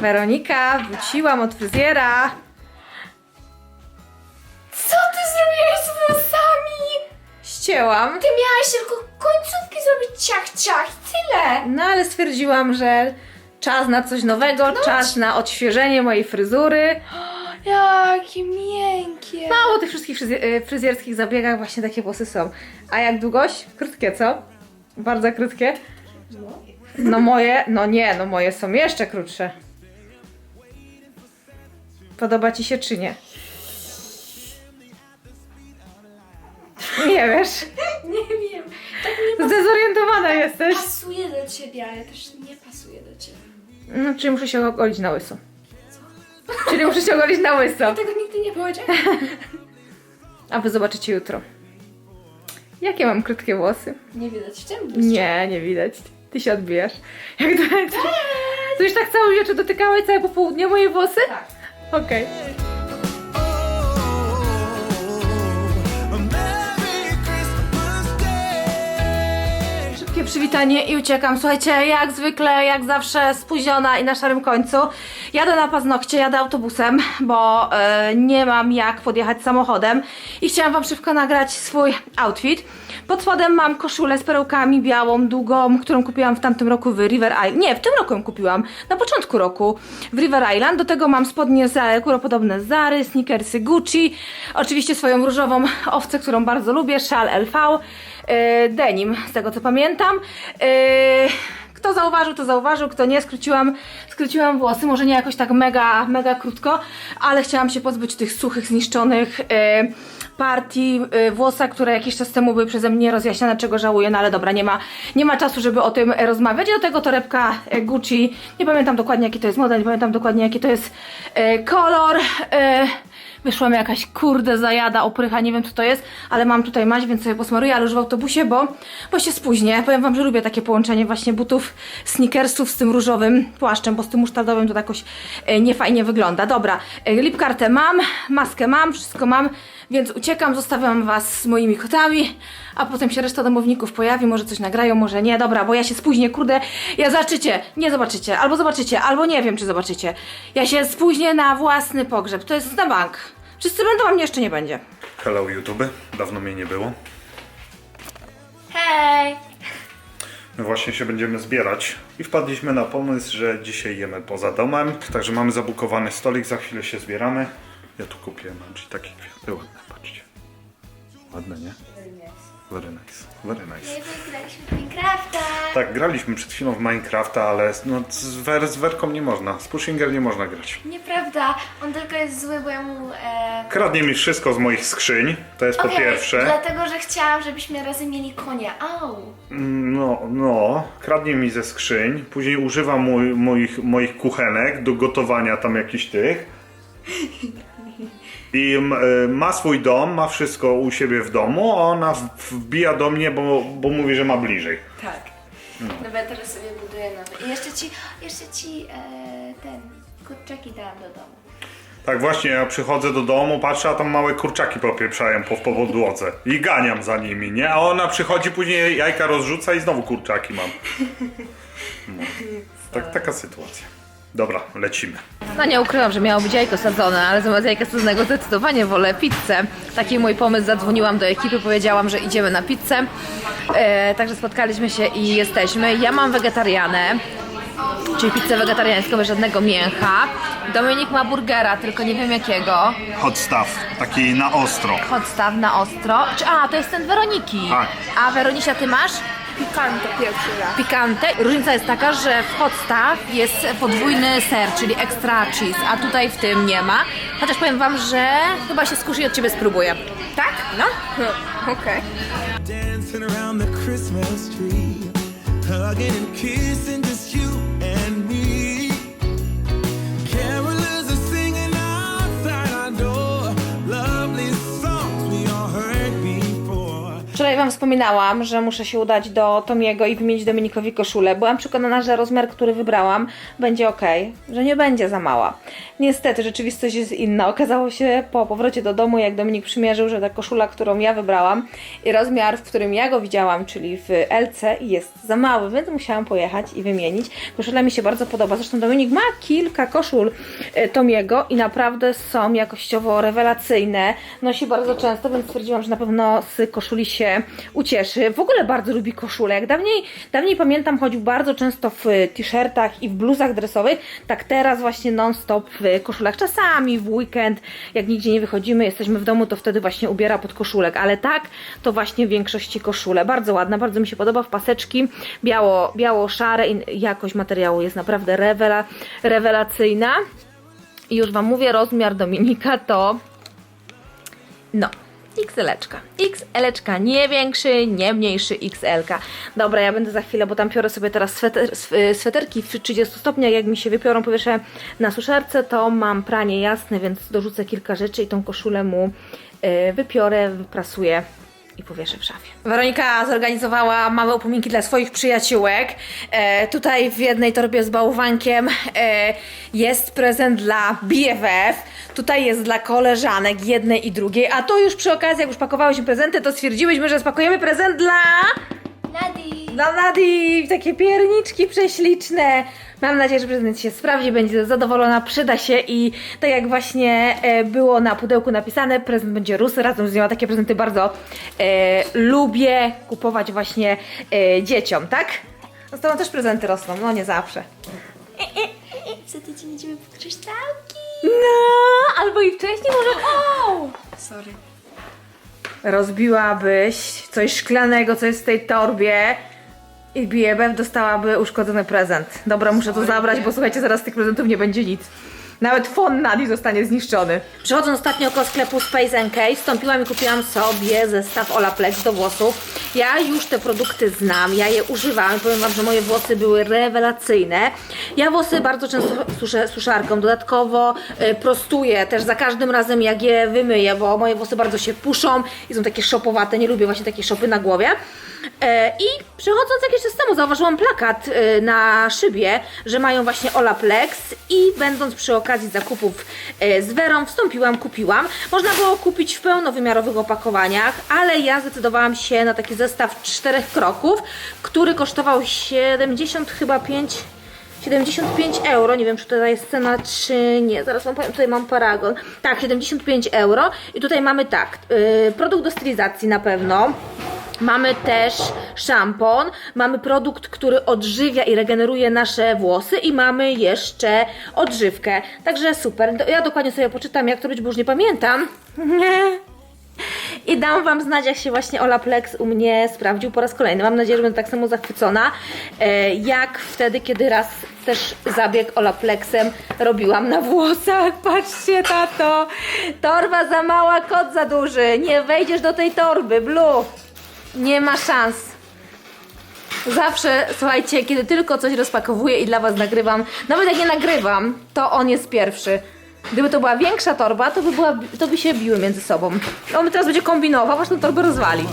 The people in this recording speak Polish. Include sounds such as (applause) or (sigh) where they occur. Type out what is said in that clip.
Weronika, wróciłam od fryzjera. Co ty zrobiłeś z włosami? Ścięłam. Ty miałaś tylko końcówki zrobić ciach, ciach i tyle. No ale stwierdziłam, że czas na coś nowego, czas na odświeżenie mojej fryzury. (gasps) Jakie miękkie. No, bo tych wszystkich fryzje- y, fryzjerskich zabiegach właśnie takie włosy są. A jak długość? Krótkie, co? Bardzo krótkie? No moje, no nie, no moje są jeszcze krótsze. Podoba ci się czy nie? Nie wiesz. (laughs) Nie wiem. Tak nie Zdezorientowana jesteś. pasuje do ciebie, ale też nie pasuje do ciebie. No, czyli muszę się ogolić na łyso. Czyli muszę się ogolić na łyso. Tego nigdy nie powiedziałam. (laughs) A wy zobaczycie jutro. Jakie mam krótkie włosy? Nie widać w tym Nie, nie widać. Ty się odbijasz. Jak to już tak cały wieczór dotykałeś całe popołudnie moje włosy? Tak. Okej. Szybkie przywitanie i uciekam. Słuchajcie, jak zwykle, jak zawsze spóźniona i na szarym końcu. Jadę na paznokcie, jadę autobusem, bo e, nie mam jak podjechać samochodem i chciałam wam szybko nagrać swój outfit. Pod spodem mam koszulę z perełkami białą, długą, którą kupiłam w tamtym roku w River Island. Nie, w tym roku ją kupiłam, na początku roku w River Island. Do tego mam spodnie za, kuropodobne z Zary, sneakersy Gucci, oczywiście swoją różową owcę, którą bardzo lubię, szal LV, e, denim, z tego co pamiętam. E, kto zauważył, to zauważył, kto nie, skróciłam, skróciłam włosy, może nie jakoś tak mega, mega krótko, ale chciałam się pozbyć tych suchych, zniszczonych e, partii e, włosa, które jakiś czas temu były przeze mnie rozjaśniane, czego żałuję, no ale dobra, nie ma, nie ma czasu, żeby o tym rozmawiać. Do tego torebka e, Gucci, nie pamiętam dokładnie jaki to jest model, nie pamiętam dokładnie jaki to jest e, kolor. E, Wyszła mi jakaś kurde zajada, oprycha, nie wiem co to jest, ale mam tutaj maść, więc sobie posmaruję, ale już w autobusie, bo, bo się spóźnię. Powiem wam, że lubię takie połączenie właśnie butów, sneakersów z tym różowym płaszczem, bo z tym musztardowym to tak jakoś e, niefajnie wygląda. Dobra, e, lipkartę mam, maskę mam, wszystko mam, więc uciekam, zostawiam was z moimi kotami, a potem się reszta domowników pojawi, może coś nagrają, może nie. Dobra, bo ja się spóźnię, kurde, ja zobaczycie, nie zobaczycie, albo zobaczycie, albo nie wiem, czy zobaczycie. Ja się spóźnię na własny pogrzeb, to jest na bank. Wszyscy będą, a mnie jeszcze nie będzie. Hello YouTube, dawno mnie nie było. Hej! My właśnie się będziemy zbierać i wpadliśmy na pomysł, że dzisiaj jemy poza domem, także mamy zabukowany stolik, za chwilę się zbieramy. Ja tu kupiłem Andrzej takie kwiaty ładne, patrzcie. Ładne, nie? Very nice, very nice. Wygraliśmy w Minecrafta. Tak, graliśmy przed chwilą w Minecrafta, ale no, z, wer, z Werką nie można, z Pushinger nie można grać. Nieprawda, on tylko jest zły, bo ja mu... E... Kradnie mi wszystko z moich skrzyń, to jest po Okej, pierwsze. Dlatego, że chciałam, żebyśmy razem mieli konia. Au! No, no, kradnie mi ze skrzyń, później używa mój, moich, moich kuchenek do gotowania tam jakichś tych. I y, ma swój dom, ma wszystko u siebie w domu, a ona wbija do mnie, bo, bo mówi, że ma bliżej. Tak. No bo ja teraz sobie buduję nowy. I jeszcze ci, jeszcze ci e, ten, kurczaki dałam do domu. Tak właśnie, ja przychodzę do domu, patrzę, a tam małe kurczaki popieprzają po, po podłodze. I ganiam za nimi, nie? A ona przychodzi, później jajka rozrzuca i znowu kurczaki mam. No. Tak, taka sytuacja. Dobra, lecimy. No nie ukrywam, że miało być jajko sadzone, ale zamiast jajka sadzonego zdecydowanie wolę pizzę. Taki mój pomysł, zadzwoniłam do ekipy, powiedziałam, że idziemy na pizzę. E, także spotkaliśmy się i jesteśmy. Ja mam wegetarianę, czyli pizzę wegetariańską bez żadnego mięcha. Dominik ma burgera, tylko nie wiem jakiego. Hot stuff, taki na ostro. Podstaw na ostro. Czy, a, to jest ten Weroniki. Tak. A Weronisia, ty masz? Pikante pierwszy raz. Pikante. Różnica jest taka, że w hot stuff jest podwójny ser, czyli extra cheese, a tutaj w tym nie ma. Chociaż powiem wam, że chyba się skuszy i od ciebie spróbuję. Tak? No. Okej. Dancing around the Christmas tree. Hugging and kissing just you wspominałam, że muszę się udać do Tomiego i wymienić Dominikowi koszulę. Byłam przekonana, że rozmiar, który wybrałam, będzie ok, że nie będzie za mała. Niestety, rzeczywistość jest inna. Okazało się po powrocie do domu, jak Dominik przymierzył, że ta koszula, którą ja wybrałam i rozmiar, w którym ja go widziałam, czyli w LC, jest za mały, więc musiałam pojechać i wymienić. Koszula mi się bardzo podoba. Zresztą Dominik ma kilka koszul e, Tomiego i naprawdę są jakościowo rewelacyjne. Nosi bardzo często, więc stwierdziłam, że na pewno z koszuli się ucieszy. W ogóle bardzo lubi koszule. Jak dawniej, dawniej pamiętam, chodził bardzo często w t-shirtach i w bluzach dresowych, tak teraz właśnie non-stop w koszulach. Czasami w weekend, jak nigdzie nie wychodzimy, jesteśmy w domu, to wtedy właśnie ubiera pod koszulek, ale tak, to właśnie w większości koszule. Bardzo ładna, bardzo mi się podoba, w paseczki, biało, biało-szare i jakość materiału jest naprawdę rewela, rewelacyjna. I już Wam mówię, rozmiar Dominika to no, XL-eczka. XL-eczka, nie większy, nie mniejszy XL-ka. Dobra, ja będę za chwilę, bo tam piorę sobie teraz sweter, sw- sweterki w 30 stopniach. Jak mi się wypiorą, powieszę na suszarce, to mam pranie jasne, więc dorzucę kilka rzeczy i tą koszulę mu y, wypiorę, wyprasuję i powieszę w szafie. Weronika zorganizowała małe upominki dla swoich przyjaciółek. E, tutaj w jednej torbie z bałwankiem e, jest prezent dla BFF. Tutaj jest dla koleżanek jednej i drugiej. A tu już przy okazji, jak już pakowałyśmy prezenty, to stwierdziłyśmy, że spakujemy prezent dla... Nadi! Dla Nadi! Takie pierniczki prześliczne. Mam nadzieję, że prezent się sprawdzi, będzie zadowolona, przyda się i tak jak właśnie e, było na pudełku napisane, prezent będzie rósł razem z nią. Takie prezenty bardzo e, lubię kupować właśnie e, dzieciom, tak? Z tobą też prezenty rosną, no nie zawsze. Za tydzień idziemy po kryształki. No, albo i wcześniej może... O! Sorry. Rozbiłabyś coś szklanego, co jest w tej torbie i BFF dostałaby uszkodzony prezent. Dobra, muszę to zabrać, bo słuchajcie, zaraz z tych prezentów nie będzie nic. Nawet fon Nadi zostanie zniszczony. Przechodząc ostatnio koło sklepu Space NK, wstąpiłam i kupiłam sobie zestaw Olaplex do włosów. Ja już te produkty znam, ja je używam i powiem Wam, że moje włosy były rewelacyjne. Ja włosy bardzo często suszę suszarką, dodatkowo y, prostuję też za każdym razem jak je wymyję, bo moje włosy bardzo się puszą i są takie szopowate, nie lubię właśnie takiej szopy na głowie. E, I przechodząc jakiś czas temu zauważyłam plakat e, na szybie, że mają właśnie Olaplex i będąc przy okazji zakupów e, z Werą wstąpiłam, kupiłam. Można było kupić w pełnowymiarowych opakowaniach, ale ja zdecydowałam się na taki zestaw czterech kroków, który kosztował 70 chyba 5 75 euro, nie wiem czy tutaj jest cena czy nie, zaraz wam powiem, tutaj mam paragon. Tak, 75 euro i tutaj mamy tak, produkt do stylizacji na pewno. Mamy też szampon, mamy produkt, który odżywia i regeneruje nasze włosy i mamy jeszcze odżywkę. Także super. Ja dokładnie sobie poczytam, jak to być, bo już nie pamiętam. (laughs) I dam Wam znać, jak się właśnie Olaplex u mnie sprawdził po raz kolejny. Mam nadzieję, że będę tak samo zachwycona, e, jak wtedy, kiedy raz też zabieg Olaplexem robiłam na włosach. (laughs) Patrzcie, tato! Torba za mała, kot za duży. Nie wejdziesz do tej torby, Blue. Nie ma szans. Zawsze, słuchajcie, kiedy tylko coś rozpakowuję i dla Was nagrywam, nawet jak nie nagrywam, to on jest pierwszy. Gdyby to była większa torba, to by, była, to by się biły między sobą. On teraz będzie kombinował, aż tę torbę rozwali.